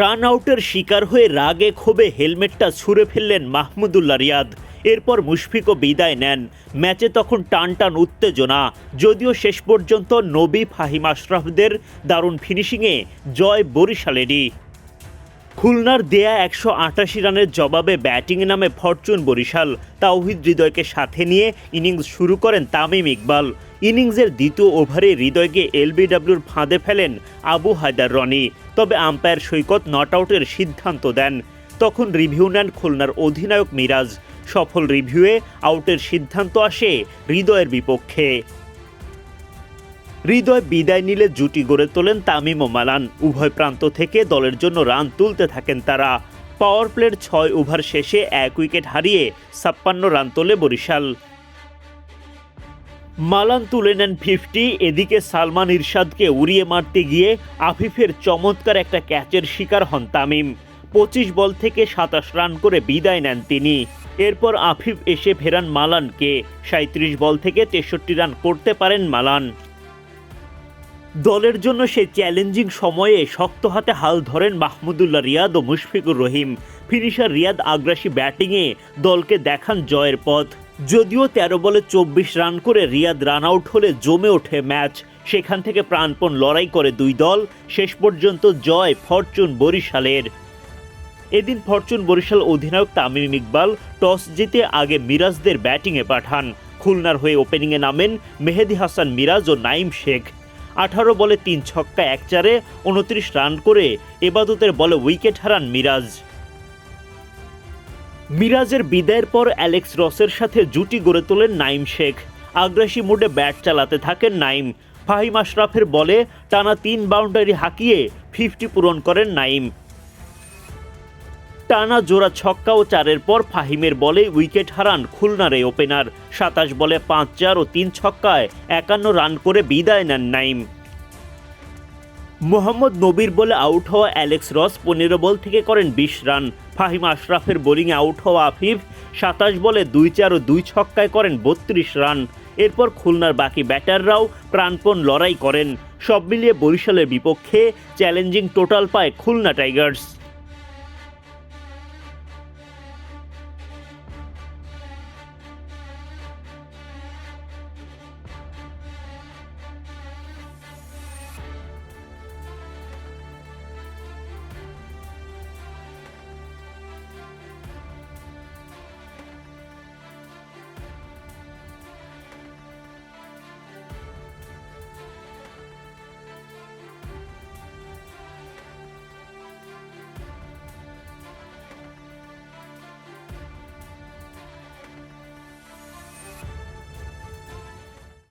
Run আউটের শিকার হয়ে রাগে ক্ষোভে হেলমেটটা ছুঁড়ে ফেললেন মাহমুদুল্লাহ রিয়াদ। এরপর মুশফিকও বিদায় নেন। ম্যাচে তখন টান টান উত্তেজনা। যদিও শেষ পর্যন্ত নবী ফাহিম আশরাফদের দারুণ ফিনিশিংয়ে জয় বরিশালেরই। খুলনার দেয়া একশো আটাশি রানের জবাবে ব্যাটিংয়ে নামে ফরচুন বরিশাল। তাওহিদ হৃদয়কে সাথে নিয়ে ইনিংস শুরু করেন তামিম ইকবাল। ইনিংসের দ্বিতীয় ওভারে হৃদয়কে এলবিডব্লিউর ফাঁদে ফেলেন আবু হায়দার রনি। তবে আম্পায়ার সৈকত নট আউটের সিদ্ধান্ত দেন। তখন রিভিউ নেন খুলনার অধিনায়ক মিরাজ। সফল রিভিউয়ে আউটের সিদ্ধান্ত আসে হৃদয়ের বিপক্ষে। হৃদয় বিদায় নিলে জুটি গড়ে তোলেন তামিম ও মালান। উভয় প্রান্ত থেকে দলের জন্য রান তুলতে থাকেন তারা। পাওয়ার প্লের ছয় ওভার শেষে এক উইকেট হারিয়ে ছাপ্পান্ন রান তোলে বরিশাল। মালান তুলে নেন ফিফটি, এদিকে সালমান ইরশাদকে উড়িয়ে মারতে গিয়ে আফিফের চমৎকার একটা ক্যাচের শিকার হন তামিম। পঁচিশ বল থেকে সাতাশ রান করে বিদায় নেন তিনি। এরপর আফিফ এসে ফেরান মালানকে। সাঁত্রিশ বল থেকে তেষট্টি রান করতে পারেন মালান। দলের জন্য সেই চ্যালেঞ্জিং সময়ে শক্ত হাতে হাল ধরেন মাহমুদুল্লাহ রিয়াদ ও মুশফিকুর রহিম। ফিনিশার রিয়াদ আগ্রাসী ব্যাটিংয়ে দলকে দেখান জয়ের পথ। যদিও তেরো বলে চব্বিশ রান করে রিয়াদ রান আউট হলে জমে ওঠে ম্যাচ। সেখান থেকে প্রাণপণ লড়াই করে দুই দল, শেষ পর্যন্ত জয় ফরচুন বরিশালের। এদিন ফরচুন বরিশাল অধিনায়ক তামিম ইকবাল টস জিতে আগে মিরাজদের ব্যাটিংয়ে পাঠান। খুলনার হয়ে ওপেনিংয়ে নামেন মেহেদি হাসান মিরাজ ও নাইম শেখ। আঠারো বলে তিন ছক্কা এক চারে, উনত্রিশ রান করে এবাদতের বলে উইকেট হারান মিরাজ। মিরাজের বিদায়ের পর অ্যালেক্স রসের সাথে জুটি গড়ে তোলেন নাইম শেখ। আগ্রাসী মুডে ব্যাট চালাতে থাকেন নাইম ফাহিম আশরাফের বলে টানা তিন বাউন্ডারি হাঁকিয়ে ফিফটি পূরণ করেন নাইম টানা জোড়া ছক্কা ও চারের পর ফাহিমের বলে উইকেট হারান খুলনার এই ওপেনার। সাতাশ বলে পাঁচ চার ও তিন ছক্কায় একান্ন রান করে বিদায় নেন নাইম মোহাম্মদ নবীর বলে আউট হওয়া অ্যালেক্স রস পনেরো বল থেকে করেন বিশ রান। ফাহিম আশরাফের বোলিংয়ে আউট হওয়া আফিফ সাতাশ বলে দুই চার ও দুই ছক্কায় করেন বত্রিশ রান। এরপর খুলনার বাকি ব্যাটাররাও প্রাণপণ লড়াই করেন। সব মিলিয়ে বরিশালের বিপক্ষে চ্যালেঞ্জিং টোটাল পায় খুলনা টাইগার্স।